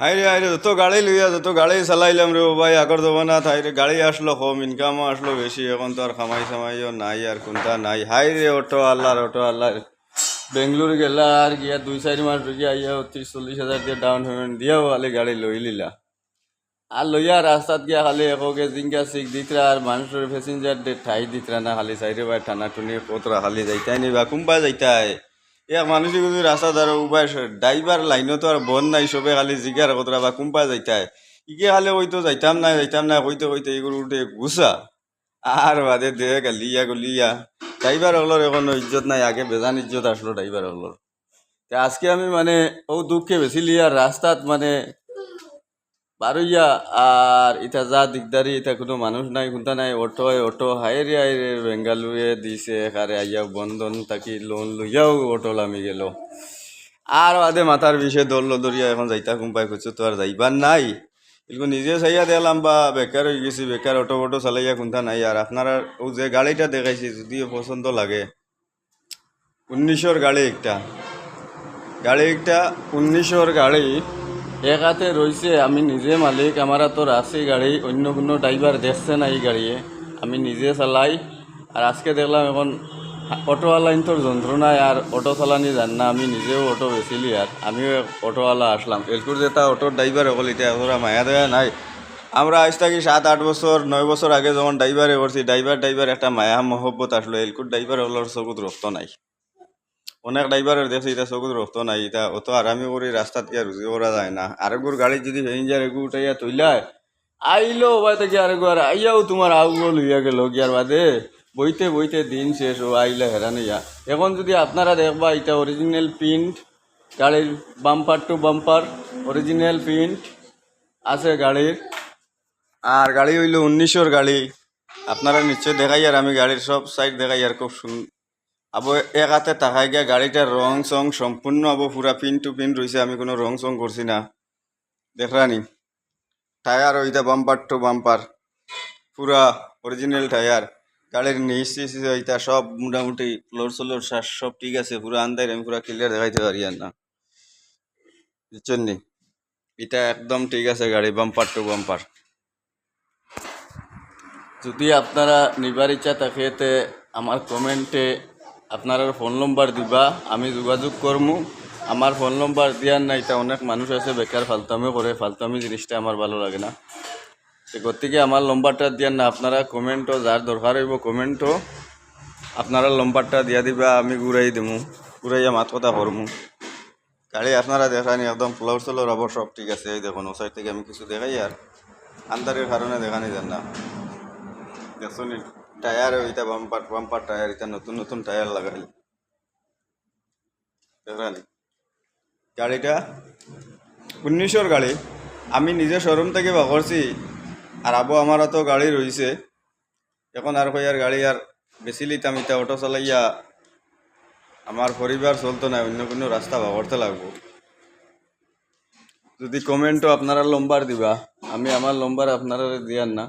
High রে high রে যত গাড়ি লইয়া যত গাড়ি চালাইলাম রে ভাই আগর জমানাত হাই রে গাড়ি আসলো, কম ইনকামও আসলো বেশি এখন তো আর খামাই সামাইও নাই আর কোনটা নাই। হাই রে অটো আল্লাহর অটো আল্লাহর বেঙ্গলোর গেলা আর গিয়া দুই চারি মাস ঢুকি আইয়া ত্রিশ চল্লিশ হাজার দিয়ে ডাউন পেমেন্ট দিয়াও খালি গাড়ি লই লিলা। আর লইয়া রাস্তাত গিয়া খালি এককে জিঙ্গা সিক দিতরা আর মানুষের প্যাসেঞ্জার দে ঠাই দিতরা না, খালি সাইডে বাই টানা টুনি কতরা খালি যাইতাই নি বা কুম্পা যাইতাই? এক মানুষ যদি রাস্তা দ্বারা উবাই ড্রাইভার লাইনও তো আর বন নাই সবে খালি জিগার কতরা বা কুম্পা যাইতাই। ইকে খালি তো যাইতাম না যাইতাম না কইতে কইতে এগুলো উঠে, গুছা। আর বাদে দে গালিয়া গলিয়া ড্রাইভার হলোর এখন ইজ্জত নাই, আগে বেজান ইজ্জত আসলো ড্রাইভার হলোর আজকে আমি মানে ও দুঃখে বেশি লিয়া রাস্তাত মানে বারইয়া, আর ইটা যা দিগদারি ইটা কোনো মানুষ নাই কোনটা নাই, অটো অটো হাইরে হাইরে বেঙ্গালুরে দিছে এখানে আইয়া বন্ধন থাকি লোন লইয়াও অটো লামি গেল। আর আদে মাথার বিষয়ে দৌড়লো দৌড়িয়া এখন যাইতা কুম্পাই খুঁজছো তো আর যাইবার নাই। এগুলো নিজে চাইয়া দেখলাম বা বেকার হয়ে গেছি বেকার অটো অটো চালাইয়া কোনটা নাই আর আপনারা ও যে গাড়িটা দেখাইছি, যদিও পছন্দ লাগে। উনিশশোর গাড়ি একটা। গাড়ি একটা উনিশশোর গাড়ি এক হাতে রয়েছে আমি নিজে মালিক আমার তো আছে গাড়ি, অন্য কোনো ড্রাইভার দেখছে না এই গাড়িয়ে। আমি নিজে চালাই আর আজকে দেখলাম এখন অটোওয়ালা তোর যন্ত্রণায় আর অটো চালানি জান না আমি নিজেও অটো বেচিলি আর আমিও অটোওয়ালা আসলাম। এলকুর যেটা অটোর ড্রাইভার হল এটা ওরা মায়া দেয়া নাই। আমরা আজ থাকি সাত আট বছর নয় বছর আগে যখন ড্রাইভারে করছি ড্রাইভার ড্রাইভার একটা মায়া মহব্বত আসলো। এলকুর ড্রাইভার হলোর চকুত রক্ত নাই। অনেক ড্রাইভারের দেখছি এটা চকুত রক্ত নাই এটা অত আরামি করে রাস্তাত গিয়া রুজি করা যায় না। আরেকগুর গাড়ি যদি ভেঞ্জার এগু উঠাইয়া তৈলায় আইলো বাই থেকে আরেকু আর আইয়াও তোমার আউগো লইয়া গেল গিয়ার বাদে। বইতে বইতে দিন শেষ ও আইলে হেরানিয়া এখন যদি আপনারা দেখবা এটা অরিজিনাল প্রিন্ট গাড়ির bumper to bumper original print আছে গাড়ির আর গাড়ি হইল উনিশশোর গাড়ি। আপনারা নিশ্চয় দেখাই আর আমি গাড়ির সব সাইড দেখাই আর খুব সুন্দর আবো এক হাতে তাকাই গিয়া গাড়িটার রং সং সম্পূর্ণ আবো, পুরা পিন টু পিন রয়েছে আমি কোনো রং সং করছি না। দেখরানি টায়ার ওইটা বাম্পার টু বাম্পার, পুরা অরিজিনাল টায়ার। গাড়ির নিচ ওইটা সব মোটামুটি ফ্লোর সোলোর শ্বাস সব ঠিক আছে, পুরো আন্দার আমি পুরা ক্লিয়ার দেখাইতে পারি আর না। বুঝছেন এটা একদম ঠিক আছে, গাড়ি বাম্পার টু বাম্পার। যদি আপনারা নিবার ইচ্ছা থাকে আমার কমেন্টে আপনারা ফোন নম্বর দিবা, আমি যোগাযোগ করমু। আমার ফোন নম্বর দিয়ার নাই, তা অনেক মানুষ আছে, বেকার ফালতামি করে ফালতামি জিনিসটা আমার ভালো লাগে না। তো গতিকে আমার নম্বরটা দিয়ার না আপনারা কমেন্টও যার দরকার হইব কমেন্টও আপনারা নম্বরটা দিয়া দিবা, আমি ঘুরাই দিমু ঘুরাইয়া মাত কথা করমু গাড়ি আপনারা দেখানি একদম ফ্লোর সোলোর আবার সব ঠিক আছে, এই দেখুন ও সাইড থেকে আমি কিছু দেখাই আর আন্দারের কারণে দেখানি যান না? দেখুন টায়ার ওইটা বাম্পার বাম্পার টায়ার এটা নতুন নতুন টায়ার লাগাই দেখলানি গাড়িটা উনিশশোর গাড়ি। আমি নিজে শোরুম থেকে বা করছি আর আবো আমারও তো গাড়ি রয়েছে। এখন আর কই আর গাড়ি আর বেশি লিতাম এটা অটো চালাইয়া আমার পরিবার চলতো না, অন্য কোনো রাস্তা ভাবতে লাগবো। যদি কমেন্টও আপনারা লম্বার দিবা, আমি আমার লম্বার আপনারা দিয়ার না।